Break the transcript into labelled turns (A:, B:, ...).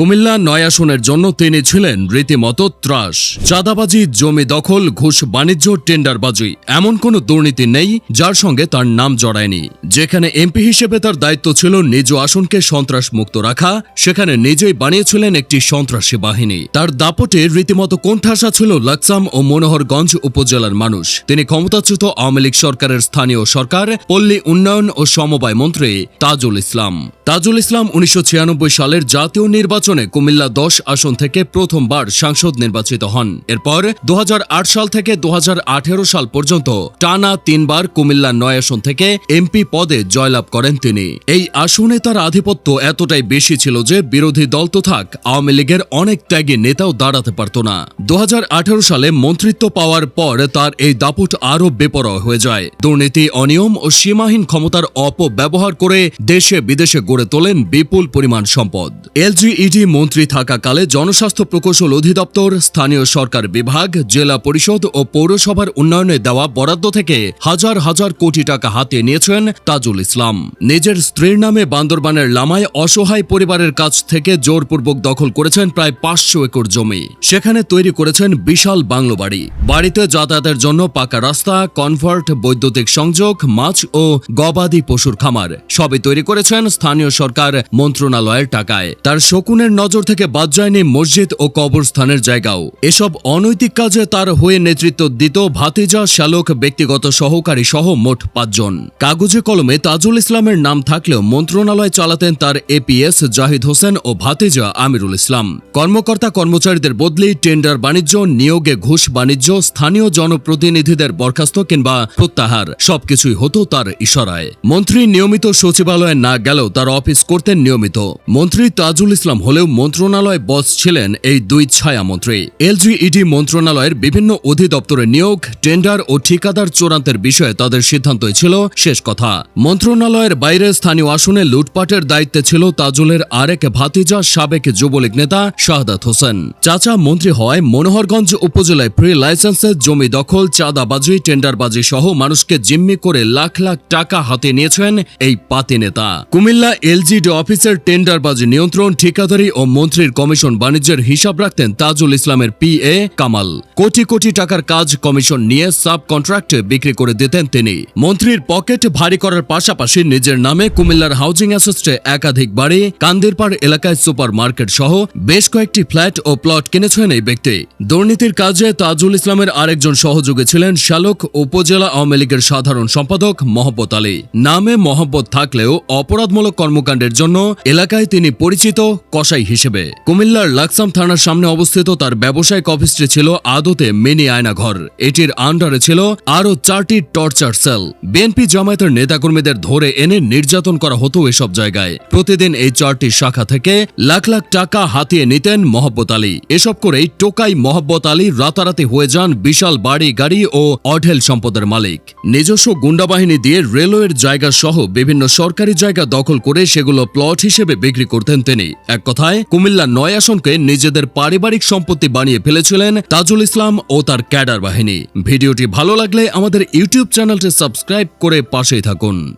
A: কুমিল্লা নয় আসনের জন্য তিনি ছিলেন রীতিমতো ত্রাস। চাঁদাবাজি, জমি দখল, ঘুষ, বাণিজ্য, টেন্ডারবাজি, এমন কোনো দুর্নীতি নেই যার সঙ্গে তার নাম জড়ায়নি। যেখানে এমপি হিসেবে তার দায়িত্ব ছিল নিজ আসনকে সন্ত্রাস মুক্ত রাখা, সেখানে নিজেই বানিয়েছিলেন একটি সন্ত্রাসী বাহিনী। তার দাপটে রীতিমতো কোণঠাসা ছিল লাকসাম ও মনোহরগঞ্জ উপজেলার মানুষ। তিনি ক্ষমতাচ্যুত আওয়ামী লীগ সরকারের স্থানীয় সরকার, পল্লী উন্নয়ন ও সমবায় মন্ত্রী তাজুল ইসলাম। তাজুল ইসলাম উনিশশো ছিয়ানব্বই সালের জাতীয় নির্বাচনে কুমিল্লা দশ আসন থেকে প্রথমবার সাংসদ নির্বাচিত হন। এরপর দু হাজার আট সাল থেকে দু হাজার আঠেরো সাল পর্যন্ত টানা তিনবার কুমিল্লা নয় আসন থেকে এমপি পদে জয়লাভ করেন তিনি। এই আসনে তার আধিপত্য এতটাই বেশি ছিল যে বিরোধী দল তো থাক, আওয়ামী লীগের অনেক ত্যাগী নেতাও দাঁড়াতে পারত না। দু হাজার আঠেরো সালে মন্ত্রিত্ব পাওয়ার পর তার এই দাপট আরও বেপরোয়া হয়ে যায়। দুর্নীতি, অনিয়ম ও সীমাহীন ক্ষমতার অপব্যবহার করে দেশে বিদেশে গড়ে তোলেন বিপুল পরিমাণ সম্পদ। এলজিইডি মন্ত্রী থাকাকালে জনস্বাস্থ্য প্রকৌশল অধিদপ্তর, স্থানীয় সরকার বিভাগ, জেলা পরিষদ ও পৌরসভার উন্নয়নে দেওয়া বরাদ্দ থেকে হাজার হাজার কোটি টাকা হাতিয়ে নিয়েছেন তাজুল ইসলাম। নিজের স্ত্রীর নামে বান্দরবানের লামায় অসহায় পরিবারের কাছ থেকে জোরপূর্বক দখল করেছেন প্রায় পাঁচশো একর জমি। সেখানে তৈরি করেছেন বিশাল বাংলো বাড়ি। বাড়িতে যাতায়াতের জন্য পাকা রাস্তা, কনভার্ট, বৈদ্যুতিক সংযোগ, মাছ ও গবাদি পশুর খামার। সবই তৈরি করেছেন স্থানীয় সরকার মন্ত্রণালয়ের টাকায়। তার শকুনের নজর থেকে বাদ যায়নি মসজিদ ও কবরস্থানের জায়গাও। এসব অনৈতিক কাজে তার হয়ে নেতৃত্ব দিত ভাতিজা শ্যালক ব্যক্তিগত সহকারী সহ মোট পাঁচজন। কাগজে কলমে তাজুল ইসলামের নাম থাকলেও মন্ত্রণালয় চালাতেন তার এপিএস জাহিদ হোসেন ও ভাতিজা আমিরুল ইসলাম। কর্মকর্তা কর্মচারীদের বদলি টেন্ডার বাণিজ্য, নিয়োগে ঘুষ বাণিজ্য, স্থানীয় জনপ্রতিনিধিদের বরখাস্ত কিংবা প্রত্যাহার, সবকিছুই হতো তার ইশারায়। মন্ত্রী নিয়মিত সচিবালয়ে না গেলেও তার অফিস করতেন নিয়মিত। মন্ত্রী তাজুল ইসলাম হলেও মন্ত্রণালয় বস ছিলেন এই দুই ছায়া মন্ত্রী এলজিইডি মন্ত্রণালয়ের বিভিন্ন অধিদপ্তরে নিয়োগ, টেন্ডার ও ঠিকাদার চূড়ান্তের বিষয়ে তাদের সিদ্ধান্তই ছিল শেষ কথা। মন্ত্রণালয়ের বাইরে স্থানীয় আসনে লুটপাটের দায়িত্বে ছিল তাজুলের আরেক ভাতিজা, সাবেক যুবলীগ নেতা শাহাদাত হোসেন। চাচা মন্ত্রী হওয়ায় মনোহরগঞ্জ উপজেলায় ফ্রি লাইসেন্সের জমি দখল, চাঁদাবাজি, টেন্ডারবাজি সহ মানুষকে জিম্মি করে লাখ লাখ টাকা হাতে নিয়েছেন এই পাতি নেতা। কুমিল্লা এলজিডি অফিসের টেন্ডারবাজি নিয়ন্ত্রণ ঠিকাদারি ও মন্ত্রীর কমিশন বাণিজ্যের হিসাব রাখতেন তাজুল ইসলামের পি এ কামাল। কোটি কোটি টাকার কাজ কমিশন নিয়ে সাব কন্ট্রাক্টে বিক্রি করে দিতেন তিনি। মন্ত্রীর পকেট ভারী করার পাশাপাশি নিজের নামে কুমিল্লার হাউজিং অ্যাসোস্টে একাধিক বাড়ি, কান্দিরপাড় এলাকায় সুপার মার্কেট সহ বেশ কয়েকটি ফ্ল্যাট ও প্লট কিনেছেন এই ব্যক্তি। দুর্নীতির কাজে তাজুল ইসলামের আরেকজন সহযোগী ছিলেন শালক উপজেলা আওয়ামী লীগের সাধারণ সম্পাদক মহব্বত আলী। নামে মহব্বত থাকলেও অপরাধমূলক কর্মকাণ্ডের জন্য এলাকায় তিনি পরিচিত কসাই হিসেবে। কুমিল্লার লাকসাম থানার সামনে অবস্থিত তার ব্যবসায়িক অফিসটি ছিল আদতে মিনি আয়নাঘর। এটির আন্ডারে ছিল আরও চারটি টর্চার সেল। বিএনপি জামায়াতের নেতাকর্মীদের ধরে এনে নির্যাতন করা হতো এসব জায়গায়। প্রতিদিন এই চারটি শাখা থেকে লাখ লাখ টাকা হাতিয়ে নিতেন মহব্বত আলী। এসব করেই টোকাই মহব্বত আলী রাতারাতি হয়ে যান বিশাল বাড়ি, গাড়ি ও অঢেল সম্পদের মালিক। নিজস্ব গুন্ডাবাহিনী দিয়ে রেলওয়ের জায়গা সহ বিভিন্ন সরকারি জায়গা দখল করে সেগুলো প্লট হিসেবে বিক্রি করতেন তিনি। এক কথায়, কুমিল্লা নয় আসনকে নিজেদের পারিবারিক সম্পত্তি বানিয়ে ফেলেছিলেন তাজুল ইসলাম ও তার ক্যাডার বাহিনী। ভিডিওটি ভালো লাগলে আমাদের ইউটিউব চ্যানেলটি সাবস্ক্রাইব করে পাশেই থাকুন।